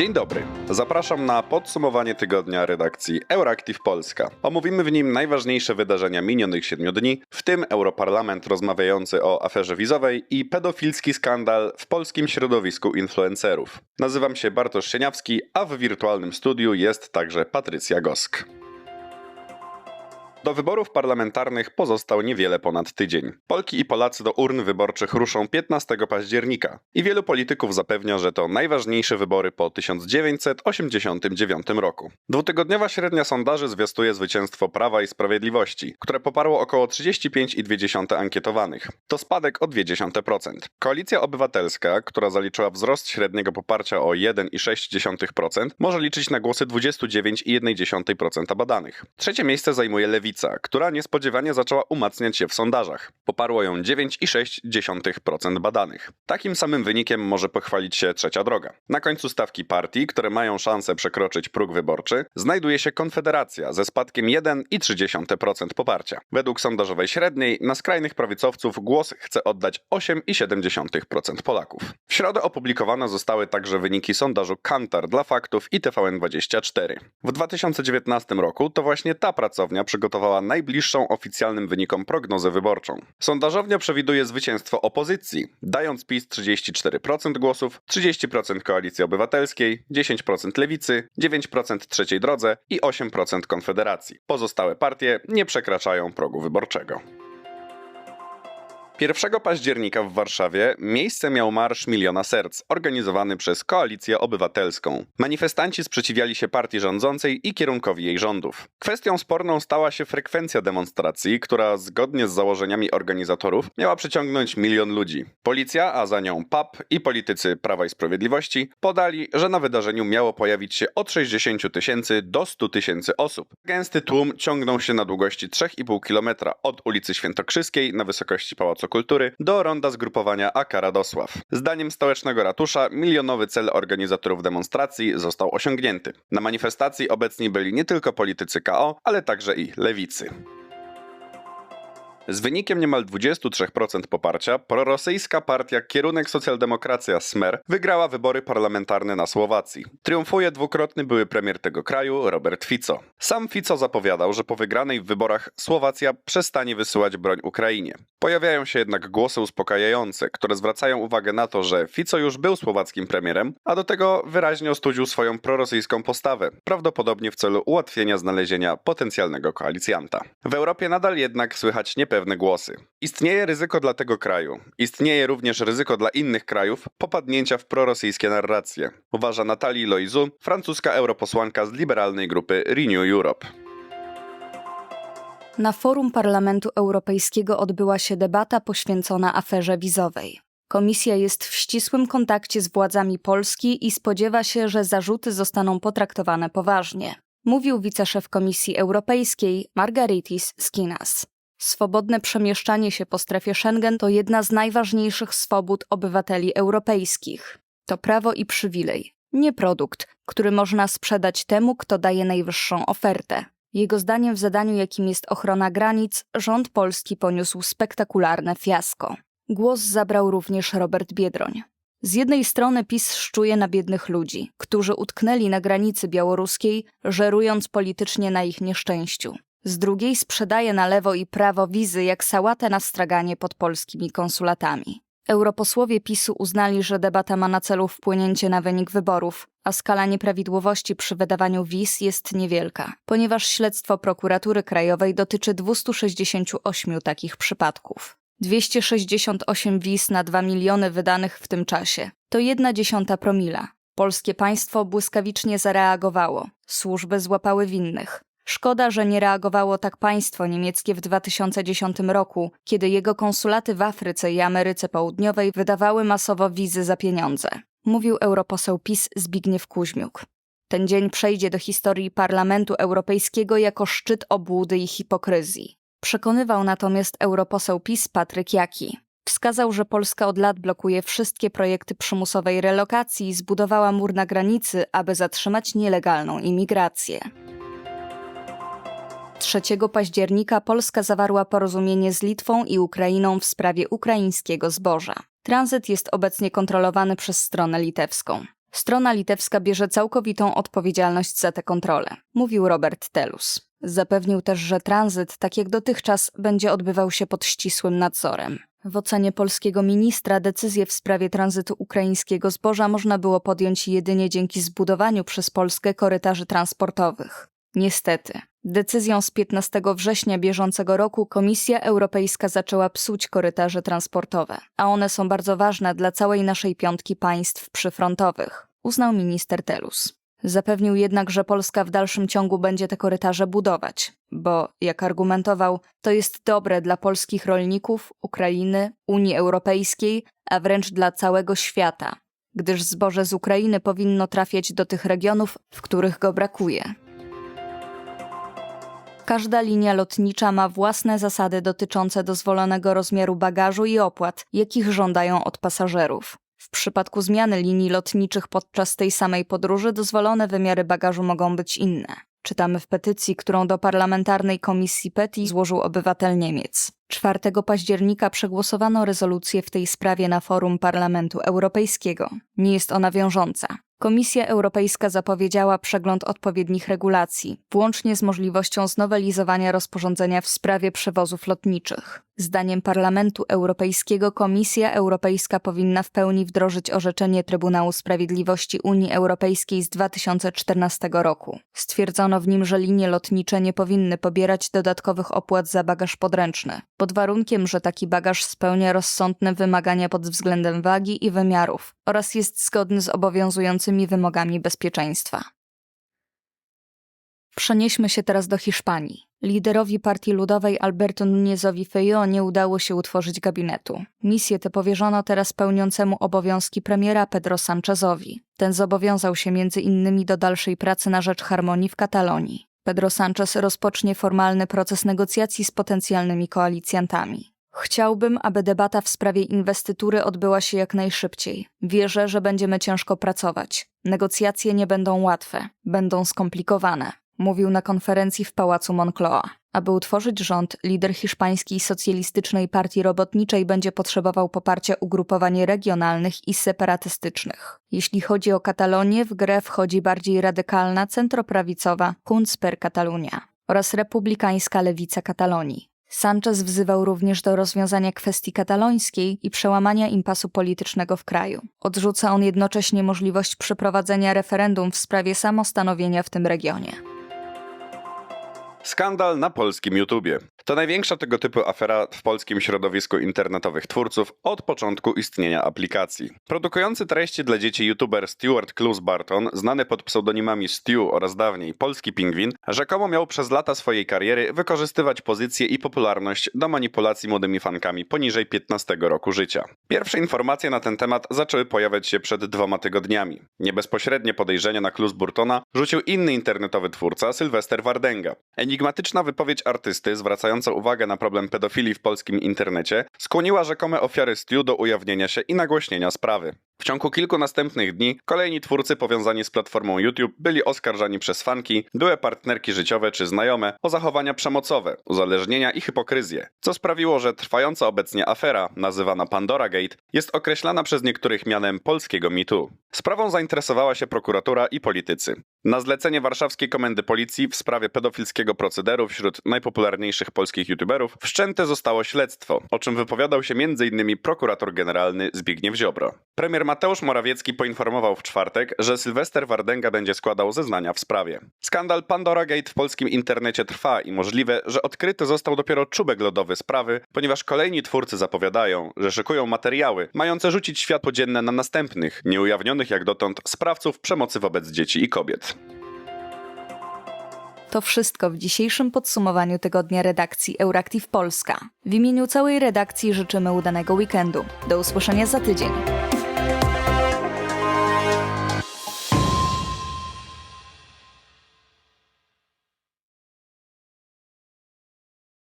Dzień dobry. Zapraszam na podsumowanie tygodnia redakcji Euractiv Polska. Omówimy w nim najważniejsze wydarzenia minionych siedmiu dni, w tym Europarlament rozmawiający o aferze wizowej i pedofilski skandal w polskim środowisku influencerów. Nazywam się Bartosz Sieniawski, a w wirtualnym studiu jest także Patrycja Gosk. Do wyborów parlamentarnych pozostał niewiele ponad tydzień. Polki i Polacy do urn wyborczych ruszą 15 października i wielu polityków zapewnia, że to najważniejsze wybory po 1989 roku. Dwutygodniowa średnia sondaży zwiastuje zwycięstwo Prawa i Sprawiedliwości, które poparło około 35,2 ankietowanych. To spadek o 0,2%. Koalicja Obywatelska, która zaliczyła wzrost średniego poparcia o 1,6%, może liczyć na głosy 29,1% badanych. Trzecie miejsce zajmuje Lewica Lewica, która niespodziewanie zaczęła umacniać się w sondażach. Poparło ją 9,6% badanych. Takim samym wynikiem może pochwalić się trzecia droga. Na końcu stawki partii, które mają szansę przekroczyć próg wyborczy, znajduje się Konfederacja ze spadkiem 1,3% poparcia. Według sondażowej średniej na skrajnych prawicowców głos chce oddać 8,7% Polaków. W środę opublikowane zostały także wyniki sondażu Kantar dla faktów i TVN24. W 2019 roku to właśnie ta pracownia przygotowała najbliższą oficjalnym wynikom prognozę wyborczą. Sondażownia przewiduje zwycięstwo opozycji, dając PiS 34% głosów, 30% Koalicji Obywatelskiej, 10% Lewicy, 9% Trzeciej Drodze i 8% Konfederacji. Pozostałe partie nie przekraczają progu wyborczego. 1 października w Warszawie miejsce miał Marsz Miliona Serc, organizowany przez Koalicję Obywatelską. Manifestanci sprzeciwiali się partii rządzącej i kierunkowi jej rządów. Kwestią sporną stała się frekwencja demonstracji, która zgodnie z założeniami organizatorów miała przyciągnąć milion ludzi. Policja, a za nią PAP i politycy Prawa i Sprawiedliwości podali, że na wydarzeniu miało pojawić się od 60 tysięcy do 100 tysięcy osób. Gęsty tłum ciągnął się na długości 3,5 km od ulicy Świętokrzyskiej na wysokości Pałacu Kultury do ronda zgrupowania AK Radosław. Zdaniem stołecznego ratusza milionowy cel organizatorów demonstracji został osiągnięty. Na manifestacji obecni byli nie tylko politycy KO, ale także i lewicy. Z wynikiem niemal 23% poparcia prorosyjska partia Kierunek Socjaldemokracja Smer wygrała wybory parlamentarne na Słowacji. Triumfuje dwukrotny były premier tego kraju Robert Fico. Sam Fico zapowiadał, że po wygranej w wyborach Słowacja przestanie wysyłać broń Ukrainie. Pojawiają się jednak głosy uspokajające, które zwracają uwagę na to, że Fico już był słowackim premierem, a do tego wyraźnie ostudził swoją prorosyjską postawę, prawdopodobnie w celu ułatwienia znalezienia potencjalnego koalicjanta. W Europie nadal jednak słychać niepewność pewne głosy. Istnieje ryzyko dla tego kraju. Istnieje również ryzyko dla innych krajów popadnięcia w prorosyjskie narracje. Uważa Natalie Loizu, francuska europosłanka z liberalnej grupy Renew Europe. Na forum Parlamentu Europejskiego odbyła się debata poświęcona aferze wizowej. Komisja jest w ścisłym kontakcie z władzami Polski i spodziewa się, że zarzuty zostaną potraktowane poważnie. Mówił wiceszef Komisji Europejskiej Margaritis Skinas. Swobodne przemieszczanie się po strefie Schengen to jedna z najważniejszych swobód obywateli europejskich. To prawo i przywilej, nie produkt, który można sprzedać temu, kto daje najwyższą ofertę. Jego zdaniem w zadaniu, jakim jest ochrona granic, rząd polski poniósł spektakularne fiasko. Głos zabrał również Robert Biedroń. Z jednej strony PiS szczuje na biednych ludzi, którzy utknęli na granicy białoruskiej, żerując politycznie na ich nieszczęściu z drugiej sprzedaje na lewo i prawo wizy jak sałatę na straganie pod polskimi konsulatami. Europosłowie PiSu uznali, że debata ma na celu wpłynięcie na wynik wyborów, a skala nieprawidłowości przy wydawaniu wiz jest niewielka, ponieważ śledztwo prokuratury krajowej dotyczy 268 takich przypadków. 268 wiz na 2 miliony wydanych w tym czasie. To jedna dziesiąta promila. Polskie państwo błyskawicznie zareagowało. Służby złapały winnych. Szkoda, że nie reagowało tak państwo niemieckie w 2010 roku, kiedy jego konsulaty w Afryce i Ameryce Południowej wydawały masowo wizy za pieniądze. Mówił europoseł PiS Zbigniew Kuźmiuk. Ten dzień przejdzie do historii Parlamentu Europejskiego jako szczyt obłudy i hipokryzji. Przekonywał natomiast europoseł PiS Patryk Jaki. Wskazał, że Polska od lat blokuje wszystkie projekty przymusowej relokacji i zbudowała mur na granicy, aby zatrzymać nielegalną imigrację. 3 października Polska zawarła porozumienie z Litwą i Ukrainą w sprawie ukraińskiego zboża. Tranzyt jest obecnie kontrolowany przez stronę litewską. Strona litewska bierze całkowitą odpowiedzialność za tę kontrolę, mówił Robert Telus. Zapewnił też, że tranzyt, tak jak dotychczas, będzie odbywał się pod ścisłym nadzorem. W ocenie polskiego ministra decyzję w sprawie tranzytu ukraińskiego zboża można było podjąć jedynie dzięki zbudowaniu przez Polskę korytarzy transportowych. Niestety, decyzją z 15 września bieżącego roku Komisja Europejska zaczęła psuć korytarze transportowe, a one są bardzo ważne dla całej naszej piątki państw przyfrontowych, uznał minister Telus. Zapewnił jednak, że Polska w dalszym ciągu będzie te korytarze budować, bo, jak argumentował, to jest dobre dla polskich rolników, Ukrainy, Unii Europejskiej, a wręcz dla całego świata, gdyż zboże z Ukrainy powinno trafiać do tych regionów, w których go brakuje. Każda linia lotnicza ma własne zasady dotyczące dozwolonego rozmiaru bagażu i opłat, jakich żądają od pasażerów. W przypadku zmiany linii lotniczych podczas tej samej podróży dozwolone wymiary bagażu mogą być inne. Czytamy w petycji, którą do parlamentarnej komisji PETI złożył obywatel Niemiec. 4 października przegłosowano rezolucję w tej sprawie na forum Parlamentu Europejskiego. Nie jest ona wiążąca. Komisja Europejska zapowiedziała przegląd odpowiednich regulacji, włącznie z możliwością znowelizowania rozporządzenia w sprawie przewozów lotniczych. Zdaniem Parlamentu Europejskiego Komisja Europejska powinna w pełni wdrożyć orzeczenie Trybunału Sprawiedliwości Unii Europejskiej z 2014 roku. Stwierdzono w nim, że linie lotnicze nie powinny pobierać dodatkowych opłat za bagaż podręczny, pod warunkiem, że taki bagaż spełnia rozsądne wymagania pod względem wagi i wymiarów oraz jest zgodny z obowiązującymi wymogami bezpieczeństwa. Przenieśmy się teraz do Hiszpanii. Liderowi Partii Ludowej Alberto Núñezowi Feijó nie udało się utworzyć gabinetu. Misję tę powierzono teraz pełniącemu obowiązki premiera Pedro Sánchezowi. Ten zobowiązał się między innymi do dalszej pracy na rzecz harmonii w Katalonii. Pedro Sánchez rozpocznie formalny proces negocjacji z potencjalnymi koalicjantami. Chciałbym, aby debata w sprawie inwestytury odbyła się jak najszybciej. Wierzę, że będziemy ciężko pracować. Negocjacje nie będą łatwe, będą skomplikowane mówił na konferencji w pałacu Moncloa. Aby utworzyć rząd, lider hiszpańskiej socjalistycznej partii robotniczej będzie potrzebował poparcia ugrupowań regionalnych i separatystycznych. Jeśli chodzi o Katalonię, w grę wchodzi bardziej radykalna centroprawicowa Junts per Catalunya oraz republikańska lewica Katalonii. Sanchez wzywał również do rozwiązania kwestii katalońskiej i przełamania impasu politycznego w kraju. Odrzuca on jednocześnie możliwość przeprowadzenia referendum w sprawie samostanowienia w tym regionie. Skandal na polskim YouTubie. To największa tego typu afera w polskim środowisku internetowych twórców od początku istnienia aplikacji. Produkujący treści dla dzieci youtuber Stuart Klus Barton, znany pod pseudonimami Stu oraz dawniej Polski Pingwin, rzekomo miał przez lata swojej kariery wykorzystywać pozycję i popularność do manipulacji młodymi fankami poniżej 15 roku życia. Pierwsze informacje na ten temat zaczęły pojawiać się przed dwoma tygodniami. Niebezpośrednie podejrzenia na Klus Burtona rzucił inny internetowy twórca Sylwester Wardenga. Enigmatyczna wypowiedź artysty zwracająca uwagę na problem pedofilii w polskim internecie skłoniła rzekome ofiary Stu do ujawnienia się i nagłośnienia sprawy. W ciągu kilku następnych dni kolejni twórcy powiązani z platformą YouTube byli oskarżani przez fanki, były partnerki życiowe czy znajome o zachowania przemocowe, uzależnienia i hipokryzję, co sprawiło, że trwająca obecnie afera, nazywana Pandora Gate, jest określana przez niektórych mianem polskiego mitu. Sprawą zainteresowała się prokuratura i politycy. Na zlecenie warszawskiej komendy policji w sprawie pedofilskiego procederu wśród najpopularniejszych polskich youtuberów wszczęte zostało śledztwo, o czym wypowiadał się m.in. prokurator generalny Zbigniew Ziobro. Premier Mateusz Morawiecki poinformował w czwartek, że Sylwester Wardenga będzie składał zeznania w sprawie. Skandal Pandora Gate w polskim internecie trwa i możliwe, że odkryty został dopiero czubek lodowy sprawy, ponieważ kolejni twórcy zapowiadają, że szykują materiały mające rzucić światło dzienne na następnych, nieujawnionych jak dotąd sprawców przemocy wobec dzieci i kobiet. To wszystko w dzisiejszym podsumowaniu tygodnia redakcji Euractiv Polska. W imieniu całej redakcji życzymy udanego weekendu. Do usłyszenia za tydzień.